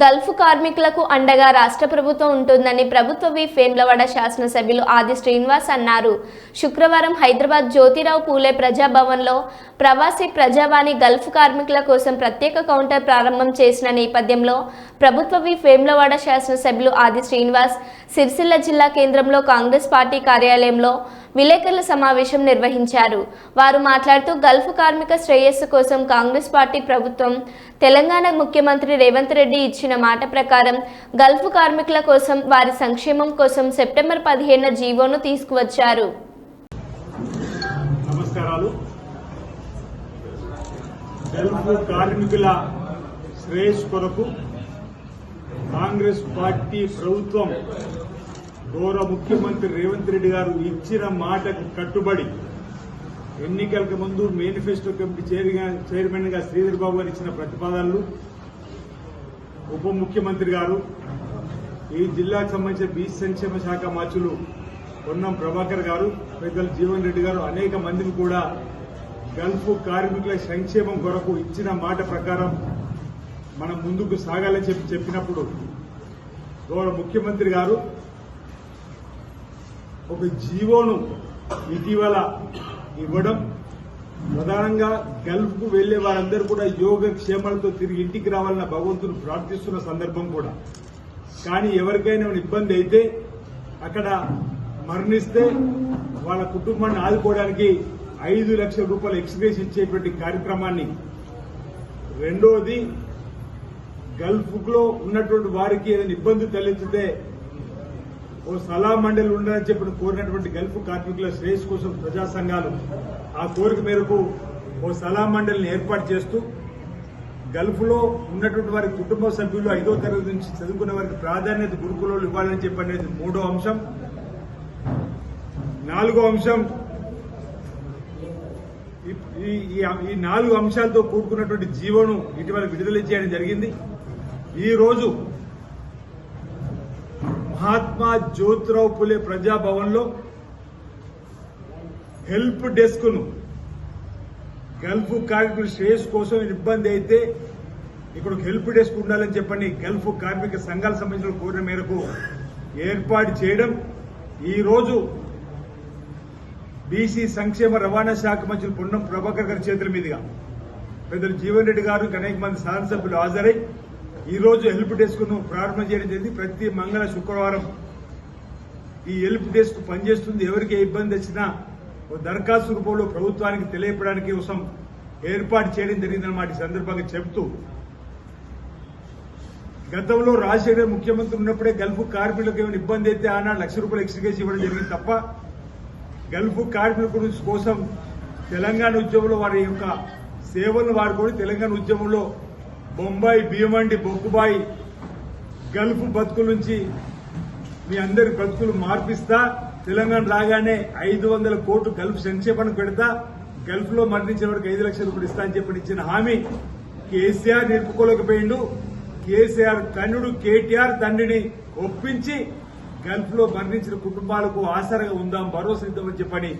Gulf కార్మికులకు అండగా రాష్ట్ర ప్రభుత్వం ఉంటుందని ప్రభుత్వ వి ఫేమ్లవాడ శాసనసభ్యులు ఆది శ్రీనివాస్ అన్నారు. శుక్రవారం హైదరాబాద్ జ్యోతిరావు పూలే ప్రజాభవన్లో ప్రవాసీ ప్రజావాణి గల్ఫ్ కార్మికుల కోసం ప్రత్యేక కౌంటర్ ప్రారంభం చేసిన నేపథ్యంలో ప్రభుత్వ వి ఫేమ్లవాడ శాసనసభ్యులు ఆది శ్రీనివాస్ సిరిసిల్ల జిల్లా కేంద్రంలో కాంగ్రెస్ పార్టీ కార్యాలయంలో విలేకరుల సమావేశం నిర్వహించారు. వారు మాట్లాడుతూ గల్ఫ్ కార్మిక శ్రేయస్సు కోసం కాంగ్రెస్ పార్టీ ప్రభుత్వం తెలంగాణ ముఖ్యమంత్రి రేవంత్ రెడ్డి ఇచ్చిన మాట ప్రకారం గల్ఫ్ కార్మికుల కోసం వారి సంక్షేమం కోసం సెప్టెంబర్ పదిహేను జీవోను తీసుకువచ్చారు. కార్మికుల శ్రేయస్ కొరకు కాంగ్రెస్ పార్టీ ప్రభుత్వం గౌరవ ముఖ్యమంత్రి రేవంత్ రెడ్డి గారు ఇచ్చిన మాటకు కట్టుబడి ఎన్నికలకు ముందు మేనిఫెస్టో కమిటీ చైర్మన్గా శ్రీధర్ బాబు గారు ఇచ్చిన ప్రతిపాదనలు ఉప ముఖ్యమంత్రి గారు ఈ జిల్లాకు సంబంధించిన బీసీ సంక్షేమ శాఖ మంత్రులు పొన్నం ప్రభాకర్ గారు పెద్దలు జీవన్ రెడ్డి గారు అనేక మందికి కూడా గల్ఫ్ కార్మికుల సంక్షేమం కొరకు ఇచ్చిన మాట ప్రకారం మనం ముందుకు సాగాలని చెప్పి చెప్పినప్పుడు గౌరవ ముఖ్యమంత్రి గారు ఒక జీవోను ఇటీవల ఇవ్వడం ప్రధానంగా గల్ఫ్కు వెళ్ళే వారందరూ కూడా యోగ క్షేమాలతో తిరిగి ఇంటికి రావాలన్న భగవంతుని ప్రార్థిస్తున్న సందర్భం కూడా. కానీ ఎవరికైనా ఇబ్బంది అయితే అక్కడ మరణిస్తే వాళ్ళ కుటుంబాన్ని ఆదుకోవడానికి ఐదు లక్షల రూపాయలు ఎక్స్గ్రేస్ ఇచ్చేటువంటి కార్యక్రమాన్ని. రెండోది గల్ఫ్లో ఉన్నటువంటి వారికి ఏదైనా ఇబ్బంది తలెత్తితే ఓ సలహా మండలి ఉండాలని చెప్పి కోరినటువంటి గల్ఫ్ కార్మికుల శ్రేయస్ కోసం ప్రజా సంఘాలు ఆ కోరిక మేరకు ఓ సలహా మండలిని ఏర్పాటు చేస్తూ గల్ఫ్లో ఉన్నటువంటి వారి కుటుంబ సభ్యులు ఐదో తరగతి నుంచి చదువుకునే వారికి ప్రాధాన్యత గురుకులలో ఇవ్వాలని చెప్పి అనేది మూడో అంశం. నాలుగో అంశం ఈ- ఈ- ఈ నాలుగు అంశాలతో కూడుకున్నటువంటి జీవోను ఇటీవల విడుదల చేయడం జరిగింది. ఈ రోజు మహాత్మా జ్యోతిరావు పులే ప్రజాభవన్లో హెల్ప్ డెస్క్ను గల్ఫ్ కార్మికుల శ్రేయస్ కోసం ఇబ్బంది అయితే ఇక్కడ హెల్ప్ డెస్క్ ఉండాలని చెప్పని గల్ఫ్ కార్మిక సంఘాలకు సంబంధించిన కోరిన మేరకు ఏర్పాటు చేయడం. ఈరోజు బీసీ సంక్షేమ రవాణా శాఖ మంత్రులు పొన్నం ప్రభాకర్ గారి చేతుల మీదుగా పెద్దలు జీవన్ రెడ్డి గారు అనేక మంది శాసనసభ్యులు హాజరై ఈ రోజు హెల్ప్ డెస్క్ను ప్రారంభం చేయడం జరిగింది. ప్రతి మంగళ శుక్రవారం ఈ హెల్ప్ డెస్క్ పనిచేస్తుంది. ఎవరికి ఏ ఇబ్బంది వచ్చినా ఓ దరఖాస్తు రూపంలో ప్రభుత్వానికి తెలియపడానికి కోసం ఏర్పాటు చేయడం జరిగిందన్నమాట ఈ సందర్భంగా చెబుతూ. గతంలో రాజశేఖర ముఖ్యమంత్రి ఉన్నప్పుడే గల్ఫ్ కార్మికులకు ఏమైనా ఇబ్బంది అయితే ఆనాడు లక్ష రూపాయలు ఎక్స్ట్రీకేసి ఇవ్వడం జరిగింది తప్ప గల్ఫ్ కార్మికుల కోసం తెలంగాణ ఉద్యమంలో వారి యొక్క సేవలను వాడుకొని తెలంగాణ ఉద్యమంలో బొంబాయి భీమండి బొక్కుబాయి గల్ఫ్ బతుకుల నుంచి మీ అందరి బ్రతుకులు మార్పిస్తా. తెలంగాణ రాగానే ఐదు వందల కోట్లు గల్ఫ్ సంక్షేమానికి పెడతా. గల్ఫ్లో మరణించిన వాడికి ఐదు లక్షలు రూపాయలు ఇస్తా అని చెప్పి ఇచ్చిన హామీ కేసీఆర్ నిలుపుకోలేకపోయిండు కేసీఆర్ తన్నుడు కేటీఆర్ తండ్రిని ఒప్పించి గల్ఫ్లో మరణించిన కుటుంబాలకు ఆసరగా ఉందాం భరోసా ఇద్దామని చెప్పని